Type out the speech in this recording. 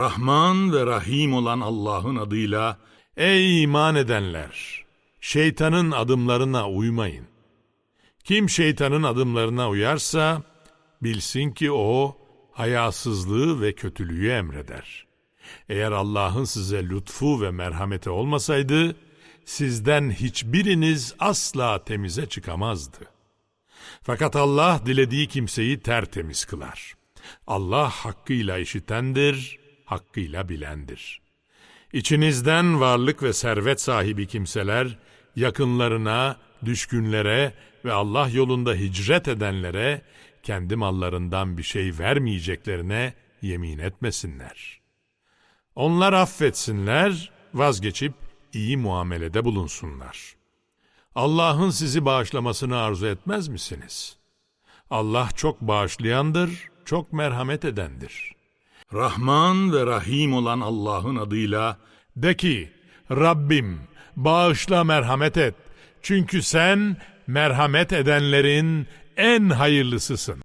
Rahman ve Rahim olan Allah'ın adıyla Ey iman edenler! Şeytanın adımlarına uymayın. Kim şeytanın adımlarına uyarsa, bilsin ki o, hayasızlığı ve kötülüğü emreder. Eğer Allah'ın size lütfu ve merhameti olmasaydı, sizden hiçbiriniz asla temize çıkamazdı. Fakat Allah dilediği kimseyi tertemiz kılar. Allah hakkıyla işitendir, hakkıyla bilendir. İçinizden varlık ve servet sahibi kimseler, yakınlarına, düşkünlere ve Allah yolunda hicret edenlere, kendi mallarından bir şey vermeyeceklerine yemin etmesinler. Onlar affetsinler, vazgeçip iyi muamelede bulunsunlar. Allah'ın sizi bağışlamasını arzu etmez misiniz? Allah çok bağışlayandır, çok merhamet edendir. Rahman ve Rahim olan Allah'ın adıyla De ki, Rabbim bağışla merhamet et. Çünkü sen merhamet edenlerin en hayırlısısın.